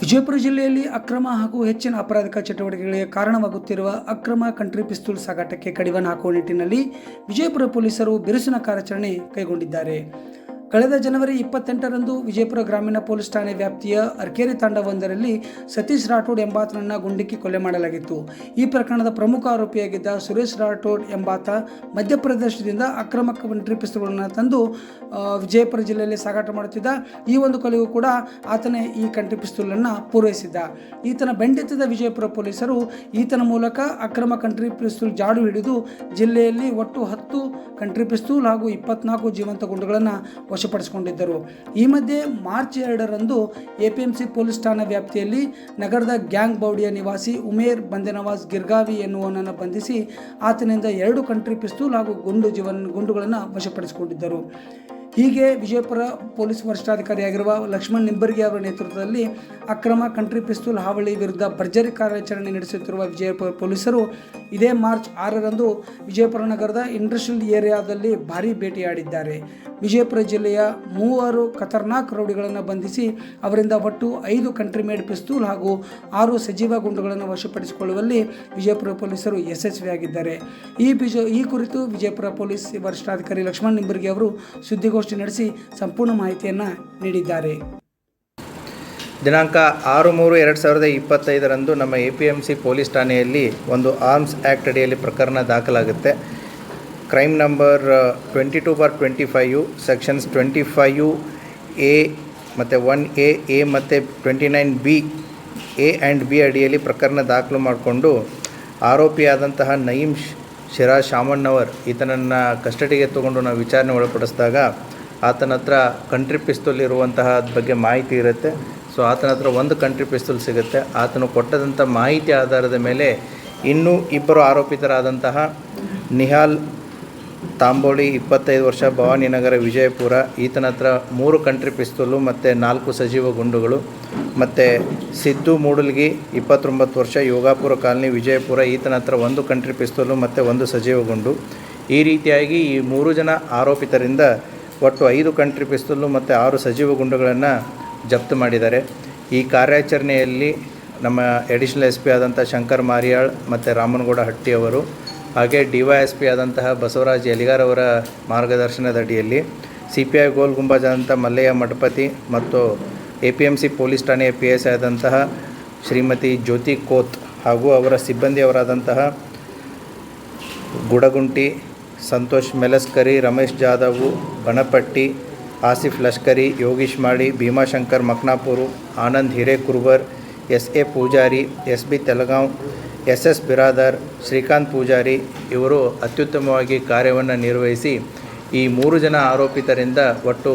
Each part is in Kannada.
ವಿಜಯಪುರ ಜಿಲ್ಲೆಯಲ್ಲಿ ಅಕ್ರಮ ಹಾಗೂ ಹೆಚ್ಚಿನ ಅಪರಾಧಿಕ ಚಟುವಟಿಕೆಗಳಿಗೆ ಕಾರಣವಾಗುತ್ತಿರುವ ಅಕ್ರಮ ಕಂಟ್ರಿ ಪಿಸ್ತೂಲ್ ಸಾಗಾಟಕ್ಕೆ ಕಡಿವಾಣ ಹಾಕುವ ನಿಟ್ಟಿನಲ್ಲಿ ವಿಜಯಪುರ ಪೊಲೀಸರು ಬಿರುಸಿನ ಕಾರ್ಯಾಚರಣೆ ಕೈಗೊಂಡಿದ್ದಾರೆ. ಕಳೆದ ಜನವರಿ ಇಪ್ಪತ್ತೆಂಟರಂದು ವಿಜಯಪುರ ಗ್ರಾಮೀಣ ಪೊಲೀಸ್ ಠಾಣೆ ವ್ಯಾಪ್ತಿಯ ಅರ್ಕೇರಿ ತಾಂಡವೊಂದರಲ್ಲಿ ಸತೀಶ್ ರಾಠೋಡ್ ಎಂಬಾತನನ್ನು ಗುಂಡಿಕ್ಕಿ ಕೊಲೆ ಮಾಡಲಾಗಿತ್ತು. ಈ ಪ್ರಕರಣದ ಪ್ರಮುಖ ಆರೋಪಿಯಾಗಿದ್ದ ಸುರೇಶ್ ರಾಠೋಡ್ ಎಂಬಾತ ಮಧ್ಯಪ್ರದೇಶದಿಂದ ಅಕ್ರಮ ಕಂಟ್ರಿ ಪಿಸ್ತೂಲ್ಗಳನ್ನು ತಂದು ವಿಜಯಪುರ ಜಿಲ್ಲೆಯಲ್ಲಿ ಸಾಗಾಟ ಮಾಡುತ್ತಿದ್ದ ಈ ಒಂದು ಕೊಲೆಗೂ ಕೂಡ ಆತನೇ ಈ ಕಂಟ್ರಿ ಪಿಸ್ತೂಲನ್ನು ಪೂರೈಸಿದ್ದ. ಈತನ ಬೆಂಡೆತ್ತಿದ ವಿಜಯಪುರ ಪೊಲೀಸರು ಈತನ ಮೂಲಕ ಅಕ್ರಮ ಕಂಟ್ರಿ ಪಿಸ್ತೂಲ್ ಜಾಡು ಹಿಡಿದು ಜಿಲ್ಲೆಯಲ್ಲಿ ಒಟ್ಟು ಹತ್ತು ಕಂಟ್ರಿ ಪಿಸ್ತೂಲ್ ಹಾಗೂ ಇಪ್ಪತ್ನಾಲ್ಕು ಜೀವಂತ ಗುಂಡುಗಳನ್ನು ವಶಪಡಿಸಿಕೊಂಡಿದ್ದರು. ಈ ಮಧ್ಯೆ ಮಾರ್ಚ್ ಎರಡರಂದು ಎಪಿಎಂಸಿ ಪೊಲೀಸ್ ಠಾಣಾ ವ್ಯಾಪ್ತಿಯಲ್ಲಿ ನಗರದ ಗ್ಯಾಂಗ್ ಬೌಡಿಯ ನಿವಾಸಿ ಉಮೇರ್ ಬಂದೆನವಾಜ್ ಗಿರ್ಗಾವಿ ಎನ್ನುವನನ್ನು ಬಂಧಿಸಿ ಆತನಿಂದ ಎರಡು ಕಂಟ್ರಿ ಪಿಸ್ತೂಲ್ ಹಾಗೂ ಗುಂಡು ಜೀವನ್, ಗುಂಡುಗಳನ್ನು ವಶಪಡಿಸಿಕೊಂಡಿದ್ದರು. ಹೀಗೆ ವಿಜಯಪುರ ಪೊಲೀಸ್ ವರಿಷ್ಠಾಧಿಕಾರಿಯಾಗಿರುವ ಲಕ್ಷ್ಮಣ್ ನಿಂಬರ್ಗಿ ಅವರ ನೇತೃತ್ವದಲ್ಲಿ ಅಕ್ರಮ ಕಂಟ್ರಿ ಪಿಸ್ತೂಲ್ ಹಾವಳಿ ವಿರುದ್ಧ ಭರ್ಜರಿ ಕಾರ್ಯಾಚರಣೆ ನಡೆಸುತ್ತಿರುವ ವಿಜಯಪುರ ಪೊಲೀಸರು ಇದೇ ಮಾರ್ಚ್ ಆರರಂದು ವಿಜಯಪುರ ನಗರದ ಇಂಡಸ್ಟ್ರಿಯಲ್ ಏರಿಯಾದಲ್ಲಿ ಭಾರೀ ಭೇಟಿಯಾಡಿದ್ದಾರೆ. ವಿಜಯಪುರ ಜಿಲ್ಲೆಯ ಮೂವರು ಖತರ್ನಾಕ್ ರೌಡಿಗಳನ್ನು ಬಂಧಿಸಿ ಅವರಿಂದ ಒಟ್ಟು ಐದು ಕಂಟ್ರಿ ಮೇಡ್ ಪಿಸ್ತೂಲ್ ಹಾಗೂ ಆರು ಸಜೀವ ಗುಂಡುಗಳನ್ನು ವಶಪಡಿಸಿಕೊಳ್ಳುವಲ್ಲಿ ವಿಜಯಪುರ ಪೊಲೀಸರು ಯಶಸ್ವಿಯಾಗಿದ್ದಾರೆ. ಈ ಬಿಜ ಈ ಕುರಿತು ವಿಜಯಪುರ ಪೊಲೀಸ್ ವರಿಷ್ಠಾಧಿಕಾರಿ ಲಕ್ಷ್ಮಣ್ ನಿಂಬರ್ಗಿ ಅವರು ಸುದ್ದಿಗೋಷ್ಠಿ ನಡೆಸಿ ಸಂಪೂರ್ಣ ಮಾಹಿತಿಯನ್ನು ನೀಡಿದ್ದಾರೆ. ದಿನಾಂಕ ಆರು ಮೂರು ಎರಡು ಸಾವಿರದ ಇಪ್ಪತ್ತೈದರಂದು ನಮ್ಮ A P M C police ಠಾಣೆಯಲ್ಲಿ ಒಂದು ಆರ್ಮ್ಸ್ ಆ್ಯಕ್ಟ್ ಅಡಿಯಲ್ಲಿ ಪ್ರಕರಣ ದಾಖಲಾಗುತ್ತೆ. Crime number twenty two bar twenty five sections twenty five A ಮತ್ತು ಒನ್ ಎ ಎ ಮತ್ತು twenty nine B, A and B ಅಡಿಯಲ್ಲಿ ಪ್ರಕರಣ ದಾಖಲು ಮಾಡಿಕೊಂಡು ಆರೋಪಿಯಾದಂತಹ ನಯೀಂ ಶ್- ಶಿರಾಜ್ ಶಾಮಣ್ಣವರ್ ಈತನನ್ನು ಕಸ್ಟಡಿಗೆ ತಗೊಂಡು ನಾವು ವಿಚಾರಣೆ ಒಳಪಡಿಸಿದಾಗ ಆತನ ಹತ್ರ ಕಂಟ್ರಿ ಪಿಸ್ತೂಲ್ ಇರುವಂತಹ ಬಗ್ಗೆ ಮಾಹಿತಿ ಇರುತ್ತೆ. ಸೊ ಆತನ ಹತ್ರ ಒಂದು ಕಂಟ್ರಿ ಪಿಸ್ತೂಲ್ ಸಿಗುತ್ತೆ. ಆತನು ಕೊಟ್ಟದಂಥ ಮಾಹಿತಿ ಆಧಾರದ ಮೇಲೆ ಇನ್ನೂ ಇಬ್ಬರು ಆರೋಪಿತರಾದಂತಹ ನಿಹಾಲ್ ತಾಂಬೋಳಿ ಇಪ್ಪತ್ತೈದು ವರ್ಷ ಭವಾನಿನಗರ ವಿಜಯಪುರ. ಈತನ ಹತ್ರ ಮೂರು ಕಂಟ್ರಿ ಪಿಸ್ತೂಲು ಮತ್ತು ನಾಲ್ಕು ಸಜೀವ ಗುಂಡುಗಳು, ಮತ್ತು ಸಿದ್ದು ಮೂಡಲ್ಗಿ ಇಪ್ಪತ್ತೊಂಬತ್ತು ವರ್ಷ ಯೋಗಾಪುರ ಕಾಲನಿ ವಿಜಯಪುರ. ಈತನ ಹತ್ರ ಒಂದು ಕಂಟ್ರಿ ಪಿಸ್ತೂಲು ಮತ್ತು ಒಂದು ಸಜೀವ ಗುಂಡು. ಈ ರೀತಿಯಾಗಿ ಈ ಮೂರು ಜನ ಆರೋಪಿತರಿಂದ ಒಟ್ಟು ಐದು ಕಂಟ್ರಿ ಪಿಸ್ತೂಲು ಮತ್ತು ಆರು ಸಜೀವ ಗುಂಡುಗಳನ್ನು ಜಪ್ತು ಮಾಡಿದ್ದಾರೆ. ಈ ಕಾರ್ಯಾಚರಣೆಯಲ್ಲಿ ನಮ್ಮ ಎಡಿಷನಲ್ ಎಸ್ ಪಿ ಆದಂಥ ಶಂಕರ್ ಮಾರಿಯಾಳ್, ಮತ್ತು ರಾಮನಗೌಡ ಹಟ್ಟಿಯವರು ಹಾಗೆ ಡಿ ವೈ ಎಸ್ ಪಿ ಆದಂತಹ ಬಸವರಾಜ್ ಎಲಿಗಾರ್ ಅವರ ಮಾರ್ಗದರ್ಶನದ ಅಡಿಯಲ್ಲಿ C P I Gol Gumbaz ಆದಂಥ ಮಲ್ಲಯ್ಯ ಮಠಪತಿ ಮತ್ತು A P M C police ಠಾಣೆಯ ಪಿ ಎಸ್ ಆದಂತಹ ಶ್ರೀಮತಿ ಜ್ಯೋತಿ ಕೋತ್ ಹಾಗೂ ಅವರ ಸಿಬ್ಬಂದಿಯವರಾದಂತಹ Gudagunti, Santosh ಮೆಲಸ್ಕರಿ, Ramesh Jadhav, ಬಣಪಟ್ಟಿ, Asif Lashkari, Yogish Madi Bhimashankar Maknapur, Anand Hirekurvar, S A Pujari, S B Telgaon S S Biradar, Shrikant Pujari ಇವರು ಅತ್ಯುತ್ತಮವಾಗಿ ಕಾರ್ಯವನ್ನು ನಿರ್ವಹಿಸಿ ಈ ಮೂರು ಜನ ಆರೋಪಿತರಿಂದ ಒಟ್ಟು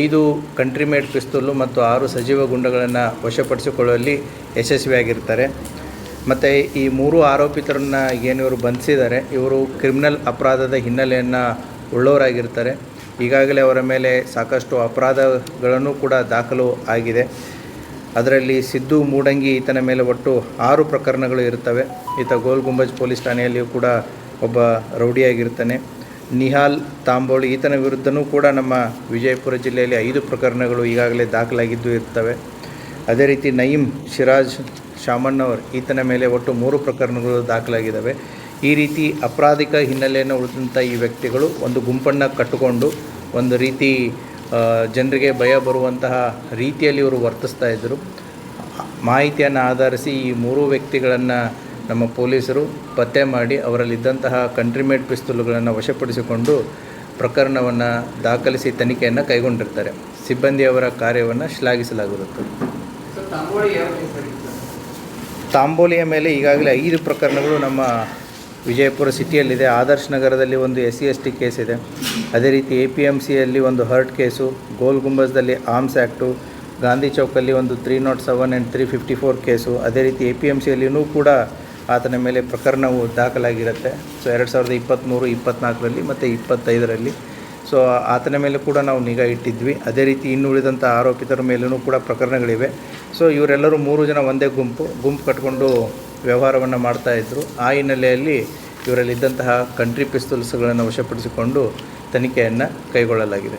ಐದು ಕಂಟ್ರಿಮೇಡ್ ಪಿಸ್ತೂಲು ಮತ್ತು ಆರು ಸಜೀವ ಗುಂಡಗಳನ್ನು ವಶಪಡಿಸಿಕೊಳ್ಳುವಲ್ಲಿ ಯಶಸ್ವಿಯಾಗಿರ್ತಾರೆ. ಮತ್ತು ಈ ಮೂರು ಆರೋಪಿತರನ್ನು ಏನು ಇವರು ಬಂಧಿಸಿದ್ದಾರೆ, ಇವರು ಕ್ರಿಮಿನಲ್ ಅಪರಾಧದ ಹಿನ್ನೆಲೆಯನ್ನು ಉಳ್ಳವರಾಗಿರ್ತಾರೆ. ಈಗಾಗಲೇ ಅವರ ಮೇಲೆ ಸಾಕಷ್ಟು ಅಪರಾಧಗಳನ್ನು ಕೂಡ ದಾಖಲು ಆಗಿದೆ. ಅದರಲ್ಲಿ ಸಿದ್ದು ಮೂಡಂಗಿ ಈತನ ಮೇಲೆ ಒಟ್ಟು ಆರು ಪ್ರಕರಣಗಳು ಇರುತ್ತವೆ. ಈತ ಗೋಲ್ ಗುಂಬಜ್ ಪೊಲೀಸ್ ಠಾಣೆಯಲ್ಲಿಯೂ ಕೂಡ ಒಬ್ಬ ರೌಡಿಯಾಗಿರ್ತಾನೆ. ನಿಹಾಲ್ ತಾಂಬೋಳಿ ಈತನ ವಿರುದ್ಧನೂ ಕೂಡ ನಮ್ಮ ವಿಜಯಪುರ ಜಿಲ್ಲೆಯಲ್ಲಿ ಐದು ಪ್ರಕರಣಗಳು ಈಗಾಗಲೇ ದಾಖಲಾಗಿದ್ದು ಇರ್ತವೆ. ಅದೇ ರೀತಿ ನಯೀಂ ಶಿರಾಜ್ ಶಾಮಣ್ಣವರ್ ಈತನ ಮೇಲೆ ಒಟ್ಟು ಮೂರು ಪ್ರಕರಣಗಳು ದಾಖಲಾಗಿದ್ದಾವೆ. ಈ ರೀತಿ ಅಪರಾಧಿಕ ಹಿನ್ನೆಲೆಯನ್ನು ಉಳಿದಂಥ ಈ ವ್ಯಕ್ತಿಗಳು ಒಂದು ಗುಂಪನ್ನು ಕಟ್ಟಿಕೊಂಡು ಒಂದು ರೀತಿ ಜನರಿಗೆ ಭಯ ಬರುವಂತಹ ರೀತಿಯಲ್ಲಿ ಇವರು ವರ್ತಿಸ್ತಾ ಇದ್ದರು. ಮಾಹಿತಿಯನ್ನು ಆಧರಿಸಿ ಈ ಮೂರು ವ್ಯಕ್ತಿಗಳನ್ನು ನಮ್ಮ ಪೊಲೀಸರು ಪತ್ತೆ ಮಾಡಿ ಅವರಲ್ಲಿದ್ದಂತಹ ಕಂಟ್ರಿಮೇಡ್ ಪಿಸ್ತೂಲುಗಳನ್ನು ವಶಪಡಿಸಿಕೊಂಡು ಪ್ರಕರಣವನ್ನು ದಾಖಲಿಸಿ ತನಿಖೆಯನ್ನು ಕೈಗೊಂಡಿರ್ತಾರೆ. ಸಿಬ್ಬಂದಿಯವರ ಕಾರ್ಯವನ್ನು ಶ್ಲಾಘಿಸಲಾಗಿರುತ್ತದೆ ತಾಂಬೋಲಿಯ ಮೇಲೆ ಈಗಾಗಲೇ ಐದು ಪ್ರಕರಣಗಳು ನಮ್ಮ ವಿಜಯಪುರ ಸಿಟಿಯಲ್ಲಿದೆ. ಆದರ್ಶ್ ನಗರದಲ್ಲಿ ಒಂದು S C S T case ಇದೆ. ಅದೇ ರೀತಿ ಎ ಪಿ ಎಂ ಸಿಯಲ್ಲಿ ಒಂದು ಹರ್ಟ್ ಕೇಸು, ಗೋಲ್ ಗುಂಬಜ್ದಲ್ಲಿ ಆರ್ಮ್ಸ್ ಆ್ಯಕ್ಟು ಗಾಂಧಿ ಚೌಕಲ್ಲಿ ಒಂದು three not seven and three fifty four case. ಅದೇ ರೀತಿ ಎ ಪಿ ಎಂ ಸಿಯಲ್ಲಿಯೂ ಕೂಡ ಆತನ ಮೇಲೆ ಪ್ರಕರಣವು ದಾಖಲಾಗಿರುತ್ತೆ. ಸೊ, ಎರಡು ಸಾವಿರದ ಇಪ್ಪತ್ತ್ಮೂರು ಇಪ್ಪತ್ತ್ನಾಲ್ಕರಲ್ಲಿ ಮತ್ತು ಇಪ್ಪತ್ತೈದರಲ್ಲಿ. ಸೊ, ಆತನ ಮೇಲೆ ಕೂಡ ನಾವು ನಿಗಾ ಇಟ್ಟಿದ್ವಿ. ಅದೇ ರೀತಿ ಇನ್ನು ಉಳಿದಂಥ ಆರೋಪಿತರ ಮೇಲೂ ಕೂಡ ಪ್ರಕರಣಗಳಿವೆ. ಸೊ, ಇವರೆಲ್ಲರೂ ಮೂರು ಜನ ಒಂದೇ ಗುಂಪು. ಗುಂಪು ಕಟ್ಕೊಂಡು ವ್ಯವಹಾರವನ್ನು ಮಾಡ್ತಾಯಿದ್ರು ಆ ಹಿನ್ನೆಲೆಯಲ್ಲಿ ಇವರಲ್ಲಿದ್ದಂತಹ ಕಂಟ್ರಿ ಪಿಸ್ತೂಲ್ಸ್ಗಳನ್ನು ವಶಪಡಿಸಿಕೊಂಡು ತನಿಖೆಯನ್ನು ಕೈಗೊಳ್ಳಲಾಗಿದೆ.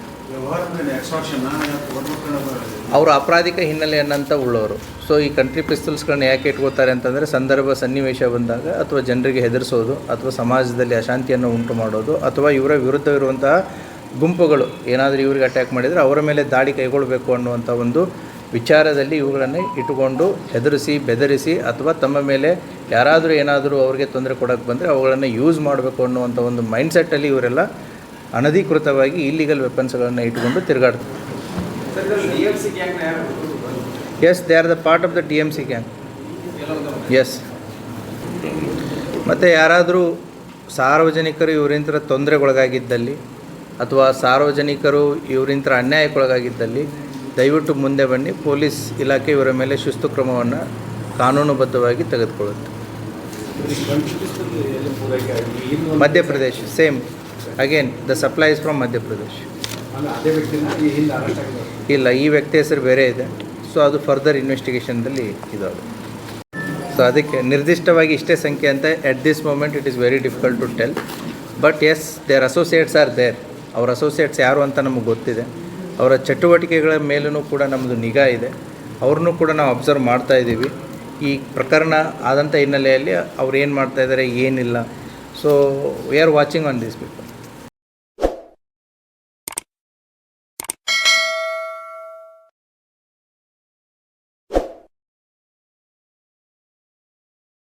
ಅವರು ಅಪರಾಧಿಕ ಹಿನ್ನೆಲೆಯನ್ನಂತ ಉಳ್ಳವರು. ಸೊ ಈ ಕಂಟ್ರಿ ಪಿಸ್ತೂಲ್ಸ್ಗಳನ್ನ ಯಾಕೆ ಇಟ್ಕೋತಾರೆ ಅಂತಂದರೆ, ಸಂದರ್ಭ ಸನ್ನಿವೇಶ ಬಂದಾಗ ಅಥವಾ ಜನರಿಗೆ ಹೆದರಿಸೋದು, ಅಥವಾ ಸಮಾಜದಲ್ಲಿ ಅಶಾಂತಿಯನ್ನು ಉಂಟು ಮಾಡೋದು, ಅಥವಾ ಇವರ ವಿರುದ್ಧ ಇರುವಂತಹ ಗುಂಪುಗಳು ಏನಾದರೂ ಇವರಿಗೆ ಅಟ್ಯಾಕ್ ಮಾಡಿದರೆ ಅವರ ಮೇಲೆ ದಾಳಿ ಕೈಗೊಳ್ಳಬೇಕು ಅನ್ನುವಂಥ ಒಂದು ವಿಚಾರದಲ್ಲಿ ಇವುಗಳನ್ನು ಇಟ್ಟುಕೊಂಡು ಹೆದರಿಸಿ, ಬೆದರಿಸಿ ಅಥವಾ ತಮ್ಮ ಮೇಲೆ ಯಾರಾದರೂ ಏನಾದರೂ ಅವರಿಗೆ ತೊಂದರೆ ಕೊಡೋಕ್ಕೆ ಬಂದರೆ ಅವುಗಳನ್ನು ಯೂಸ್ ಮಾಡಬೇಕು ಅನ್ನುವಂಥ ಒಂದು ಮೈಂಡ್ಸೆಟ್ಟಲ್ಲಿ ಇವರೆಲ್ಲ ಅನಧಿಕೃತವಾಗಿ ಇಲ್ಲಿಗಲ್ ವೆಪನ್ಸ್ಗಳನ್ನು ಇಟ್ಟುಕೊಂಡು ತಿರುಗಾಡ್ತಾರೆ. As they are the part of the T M C gangs ಮತ್ತು ಯಾರಾದರೂ ಸಾರ್ವಜನಿಕರು ಇವರಿಂತರ ತೊಂದರೆಗೊಳಗಾಗಿದ್ದಲ್ಲಿ ಅಥವಾ ಸಾರ್ವಜನಿಕರು ಇವರಿಂತರ ಅನ್ಯಾಯಕ್ಕೊಳಗಾಗಿದ್ದಲ್ಲಿ ದಯವಿಟ್ಟು ಮುಂದೆ ಬನ್ನಿ. ಪೊಲೀಸ್ ಇಲಾಖೆ ಇವರ ಮೇಲೆ ಶಿಸ್ತು ಕ್ರಮವನ್ನು ಕಾನೂನುಬದ್ಧವಾಗಿ ತೆಗೆದುಕೊಳ್ಳುತ್ತೆ. Madhya Pradesh same again the supplies from Madhya Pradesh. ಇಲ್ಲ, ಈ ವ್ಯಕ್ತಿ ಹೆಸರು ಬೇರೆ ಇದೆ. ಸೊ ಅದು ಫರ್ದರ್ ಇನ್ವೆಸ್ಟಿಗೇಷನ್ದಲ್ಲಿ ಇದಾವೆ ಸೊ ಅದಕ್ಕೆ ನಿರ್ದಿಷ್ಟವಾಗಿ ಇಷ್ಟೇ ಸಂಖ್ಯೆ ಅಂತ at this moment it is very difficult to tell but as their associates are there ಅವ್ರ ಅಸೋಸಿಯೇಟ್ಸ್ ಯಾರು ಅಂತ ನಮಗೆ ಗೊತ್ತಿದೆ. ಅವರ ಚಟುವಟಿಕೆಗಳ ಮೇಲೂ ಕೂಡ ನಮ್ಮದು ನಿಗಾ ಇದೆ. ಅವ್ರನ್ನೂ ಕೂಡ ನಾವು ಅಬ್ಸರ್ವ್ ಮಾಡ್ತಾ ಇದ್ದೀವಿ. ಈ ಪ್ರಕರಣ ಆದಂಥ ಹಿನ್ನೆಲೆಯಲ್ಲಿ ಅವ್ರು ಏನು ಮಾಡ್ತಾ ಇದ್ದಾರೆ ಏನಿಲ್ಲ. So we are watching on this people